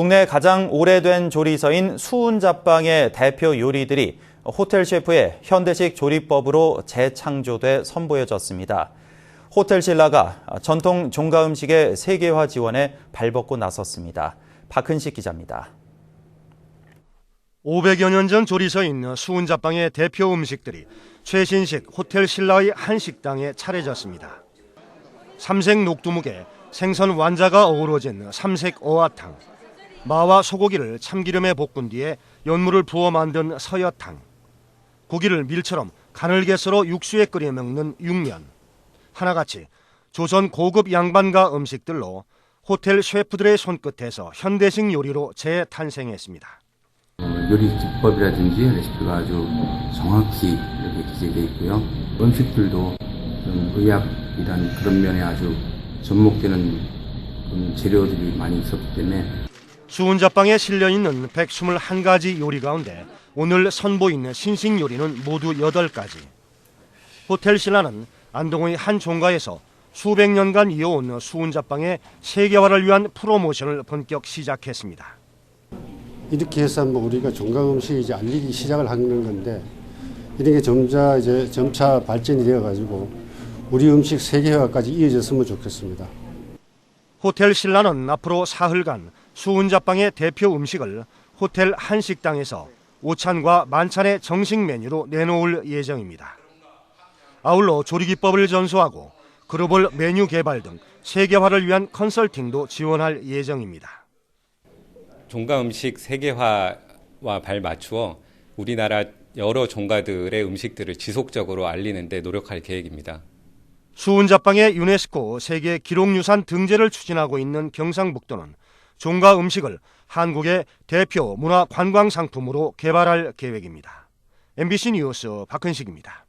국내 가장 오래된 조리서인 수은잡방의 대표 요리들이 호텔 셰프의 현대식 조리법으로 재창조돼 선보여졌습니다. 호텔 신라가 전통 종가 음식의 세계화 지원에 발벗고 나섰습니다. 박은식 기자입니다. 500여 년 전 조리서인 수은자빵의 대표 음식들이 최신식 호텔 신라의 한 식당에 차려졌습니다. 삼색 녹두묵에 생선 완자가 어우러진 삼색 어화탕, 마와 소고기를 참기름에 볶은 뒤에 연물을 부어 만든 서여탕, 고기를 밀처럼 가늘게 썰어 육수에 끓여 먹는 육면, 하나같이 조선 고급 양반가 음식들로 호텔 셰프들의 손끝에서 현대식 요리로 재탄생했습니다. 어, 요리 기법이라든지 레시피가 아주 정확히 이렇게 기재되어 있고요. 음식들도 좀 의학이란 그런 면에 아주 접목되는 재료들이 많이 있었기 때문에 수은자빵에 실려 있는 121가지 요리 가운데 오늘 선보이는 신식 요리는 모두 8가지. 호텔 신라는 안동의 한 종가에서 수백 년간 이어온 수은자빵의 세계화를 위한 프로모션을 본격 시작했습니다. 이렇게 해서 뭐 우리가 종강 음식 이제 알리기 시작을 하는 건데 이런 게 점차 이제 점차 발전이 되어 가지고 우리 음식 세계화까지 이어졌으면 좋겠습니다. 호텔 신라는 앞으로 사흘간 수은자빵의 대표 음식을 호텔 한식당에서 오찬과 만찬의 정식 메뉴로 내놓을 예정입니다. 아울러 조리 기법을 전수하고 글로벌 메뉴 개발 등 세계화를 위한 컨설팅도 지원할 예정입니다. 종가 음식 세계화와 발맞추어 우리나라 여러 종가들의 음식들을 지속적으로 알리는 데 노력할 계획입니다. 수은자빵의 유네스코 세계 기록유산 등재를 추진하고 있는 경상북도는 종가 음식을 한국의 대표 문화 관광 상품으로 개발할 계획입니다. MBC 뉴스 박은식입니다.